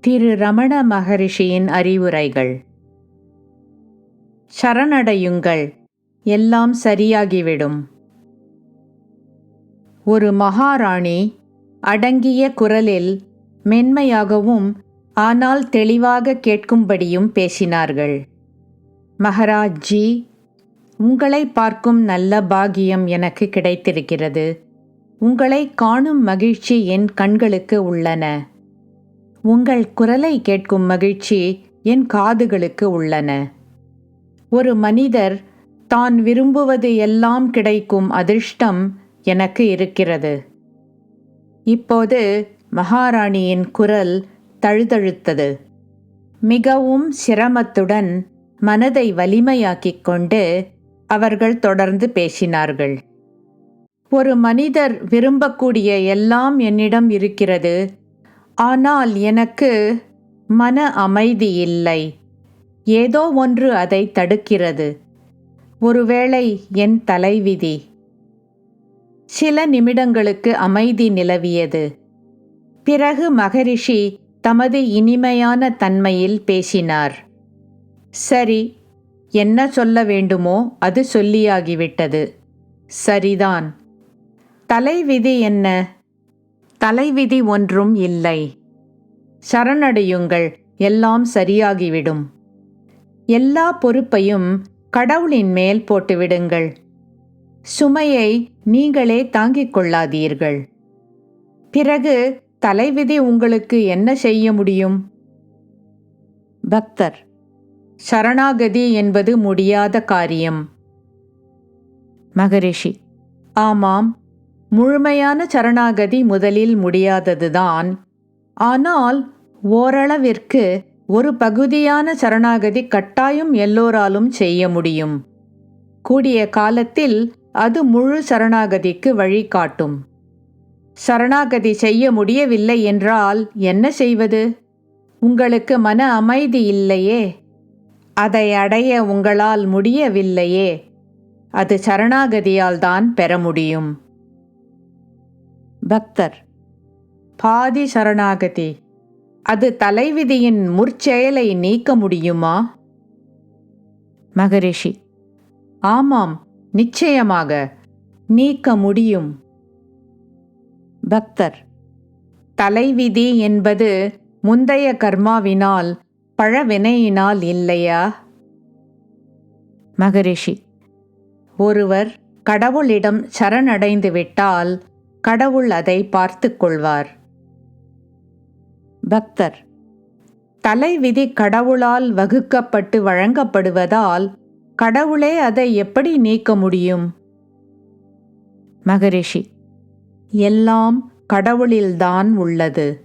திரு ரமண மகரிஷியின் அறிவுரைகள். சரணடையுங்கள் எல்லாம் சரியாகிவிடும். ஒரு மகாராணி அடங்கிய குரலில் மென்மையாகவும் ஆனால் தெளிவாக கேட்கும்படியும் பேசினார்கள். மகராஜ்ஜி உங்களை பார்க்கும் நல்ல பாகியம் எனக்கு கிடைத்திருக்கிறது. உங்களை காணும் மகிழ்ச்சி என் கண்களுக்கு உள்ளன. உங்கள் குரலை கேட்கும் மகிழ்ச்சி என் காதுகளுக்கு உள்ளன. ஒரு மனிதர் தான் விரும்புவது எல்லாம் கிடைக்கும் அதிர்ஷ்டம் எனக்கு இருக்கிறது. இப்போது மகாராணியின் குரல் தழுதழுத்தது. மிகவும் சிரமத்துடன் மனதை வலிமையாக்கிக் கொண்டு அவர்கள் தொடர்ந்து பேசினார்கள். ஒரு மனிதர் விரும்பக்கூடிய எல்லாம் என்னிடம் இருக்கிறது. ஆனால் எனக்கு மன அமைதி இல்லை ஏதோ ஒன்று அதை தடுக்கிறது. ஒருவேளை என் தலைவிதி. சில நிமிடங்களுக்கு அமைதி நிலவியது. பிறகு மகரிஷி தமது இனிமையான தன்மையில் பேசினார். சரி என்ன சொல்ல வேண்டுமோ அது சொல்லியாகிவிட்டது. சரிதான். தலைவிதி என்ன? தலைவிதி ஒன்றும் இல்லை. சரணடையுங்கள் எல்லாம் சரியாகிவிடும். எல்லா பொறுப்பையும் கடவுளின் மேல் போட்டுவிடுங்கள். சுமையை நீங்களே தாங்கிக் கொள்ளாதீர்கள். பிறகு தலைவிதி உங்களுக்கு என்ன செய்ய முடியும்? பக்தர் சரணாகதி என்பது முடியாத காரியம். மகரிஷி ஆமாம் முழுமையான சரணாகதி முதலில் முடியாததுதான். ஆனால் ஓரளவிற்கு ஒரு பகுதியான சரணாகதி கட்டாயம் எல்லோராலும் செய்ய முடியும். கூடிய காலத்தில் அது முழு சரணாகதிக்கு வழிகாட்டும். சரணாகதி செய்ய முடியவில்லை என்றால் என்ன செய்வது? உங்களுக்கு மன அமைதி இல்லையே. அதை அடைய உங்களால் முடியவில்லையே. அது சரணாகதியால்தான் பெற முடியும். பக்தர். பாதி சரணாகதி. அது தலைவிதியின் முற்செயலை நீக்க முடியுமா? மகரிஷி. ஆமாம் நிச்சயமாக நீக்க முடியும். பக்தர். தலைவிதி என்பது முந்தைய கர்மாவினால் பழவினையினால் இல்லையா? மகரிஷி. ஒருவர் கடவுளிடம் சரணடைந்து விட்டால் கடவுள் அதை பார்த்து கொள்வார் பக்தர். தலைவிதி கடவுளால் வகுக்கப்பட்டு வழங்கப்படுவதால் கடவுளே அதை எப்படி நீக்க முடியும்? மகரிஷி. எல்லாம் கடவுளில்தான் உள்ளது.